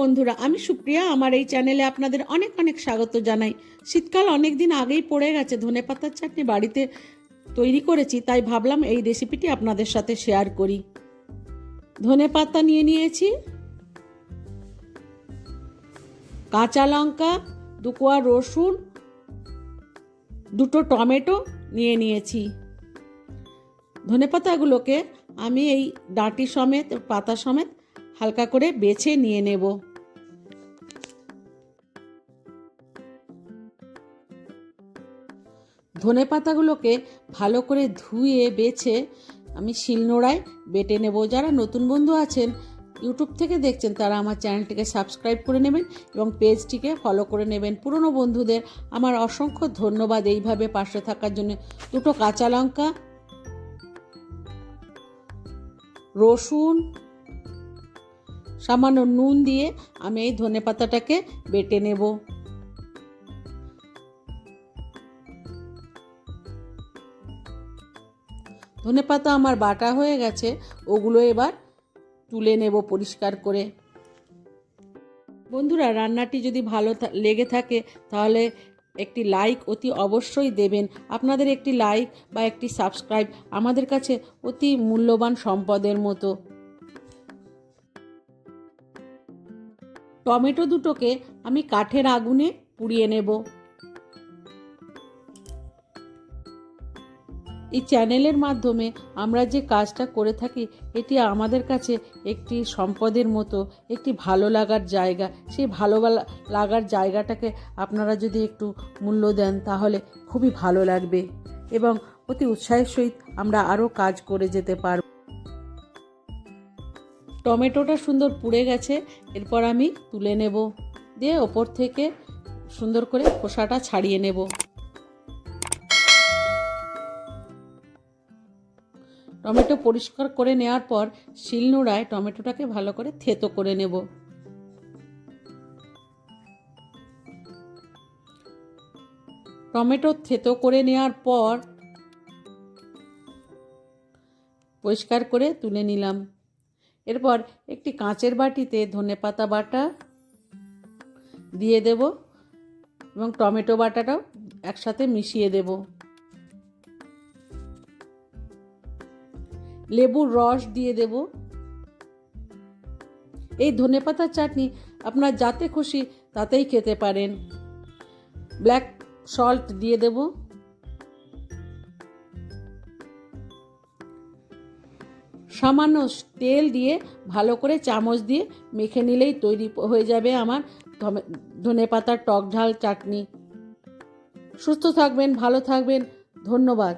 বন্ধুরা, আমি সুপ্রিয়া। আমার এই চ্যানেলে আপনাদের অনেক অনেক স্বাগত জানাই। শীতকাল অনেক দিন আগেই পড়ে গেছে। ধনে পাতার চাটনি বাড়িতে তৈরি করেছি, তাই ভাবলাম এই রেসিপিটি আপনাদের সাথে শেয়ার করি। ধনে পাতা নিয়ে নিয়েছি, কাঁচা লঙ্কা, দু কোয়া রসুন, দুটো টমেটো নিয়ে নিয়েছি। ধনে পাতাগুলোকে আমি এই ডাঁটি সমেত, পাতা সমেত হালকা করে বেছে নিয়ে নেব। ধনে পাতাগুলোকে ভালো করে ধুয়ে বেছে আমি শিলনোড়ায় বেটে নেব। যারা নতুন বন্ধু আছেন, ইউটিউব থেকে দেখছেন, তারা আমার চ্যানেলটিকে সাবস্ক্রাইব করে নেবেন এবং পেজটিকে ফলো করে নেবেন। পুরনো বন্ধুদের আমার অসংখ্য ধন্যবাদ এইভাবে পাশে থাকার জন্য। দুটো কাঁচা লঙ্কা, রসুন সামান্য নুন দিয়ে আমি এই ধনে পাতাটাকে বেটে নেব। ধনে পাতা আমার বাটা হয়ে গেছে, ওগুলো এবার তুলে নেব পরিষ্কার করে। বন্ধুরা, রান্নাটি যদি ভালো লেগে থাকে, তাহলে একটি লাইক অতি অবশ্যই দেবেন। আপনাদের একটি লাইক বা একটি সাবস্ক্রাইব আমাদের কাছে অতি মূল্যবান সম্পদের মতো। টমেটো দুটোকে আমি কাঠের আগুনে পুড়িয়ে নেব। এই চ্যানেলের মাধ্যমে আমরা যে কাজটা করে থাকি, এটি আমাদের কাছে একটি সম্পদের মতো, একটি ভালো লাগার জায়গা। সেই ভালো লাগার জায়গাটাকে আপনারা যদি একটু মূল্য দেন, তাহলে খুবই ভালো লাগবে এবং অতি উৎসাহের সহিত আমরা আরও কাজ করে যেতে পারব। টমেটোটা সুন্দর পুড়ে গেছে, এরপর আমি তুলে নেব। দিয়ে ওপর থেকে সুন্দর করে খোসাটা ছাড়িয়ে নেব। টমেটো পরিষ্কার করে নেওয়ার পর শিলনোড়ায় টমেটোটাকে ভালো করে থেতো করে নেব। টমেটো থেতো করে নেওয়ার পর পরিষ্কার করে তুলে নিলাম। এরপর একটি কাঁচের বাটিতে ধনেপাতা বাটা দিয়ে দেব এবং টমেটো বাটাটাও একসাথে মিশিয়ে দেব। লেবুর রস দিয়ে দেব। এই ধনেপাতার চাটনি আপনার যাতে খুশি তাতেই খেতে পারেন। ব্ল্যাক সল্ট দিয়ে দেব। সামান্য তেল দিয়ে ভালো করে চামচ দিয়ে মেখে নিলেই তৈরি হয়ে যাবে আমার ধনে পাতার টক ঝাল চাটনি। সুস্থ থাকবেন, ভালো থাকবেন, ধন্যবাদ।